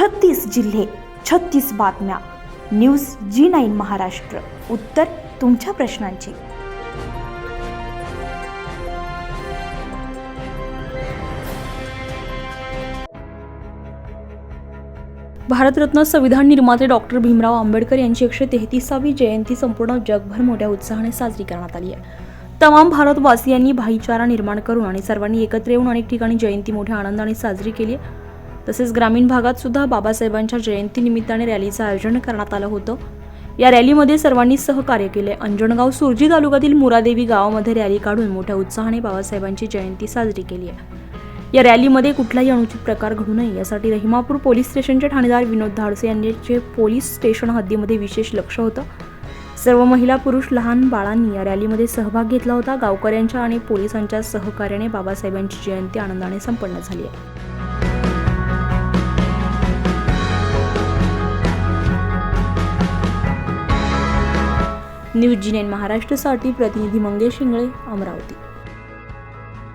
छत्तीस जिल्हे छत्तीस बातम्या. News G nine Maharashtra. उत्तर तुमच्या प्रश्नांची. भारतरत्न संविधान निर्माते डॉक्टर भीमराव आंबेडकर यांची एकशे तेहतीसावी जयंती संपूर्ण जगभर मोठ्या उत्साहाने साजरी करण्यात आली आहे. तमाम भारतवासियांनी भाईचारा निर्माण करून आणि सर्वांनी एकत्र येऊन अनेक ठिकाणी जयंती मोठ्या आनंदाने साजरी केली आहे. तसेच ग्रामीण भागात सुद्धा बाबासाहेबांच्या जयंतीनिमित्ताने रॅलीचं आयोजन करण्यात आलं होतं. या रॅलीमध्ये सर्वांनी सहकार्य केले. अंजणगाव सुरजी तालुक्यातील मुरादेवी गावामध्ये रॅली काढून मोठ्या उत्साहाने बाबासाहेबांची जयंती साजरी केली आहे. या रॅलीमध्ये कुठलाही अनुचित प्रकार घडू नये यासाठी रहिमापूर पोलीस स्टेशनचे ठाणेदार विनोद धाडसे यांचे पोलीस स्टेशन हद्दीमध्ये विशेष लक्ष होतं. सर्व महिला पुरुष लहान बाळांनी या रॅलीमध्ये सहभाग घेतला होता. गावकऱ्यांच्या आणि पोलिसांच्या सहकार्याने बाबासाहेबांची जयंती आनंदाने संपन्न झाली आहे. न्यूज जी महाराष्ट्रसाठी महाराष्ट्रासाठी प्रतिनिधी मंगेश इंगळे अमरावती.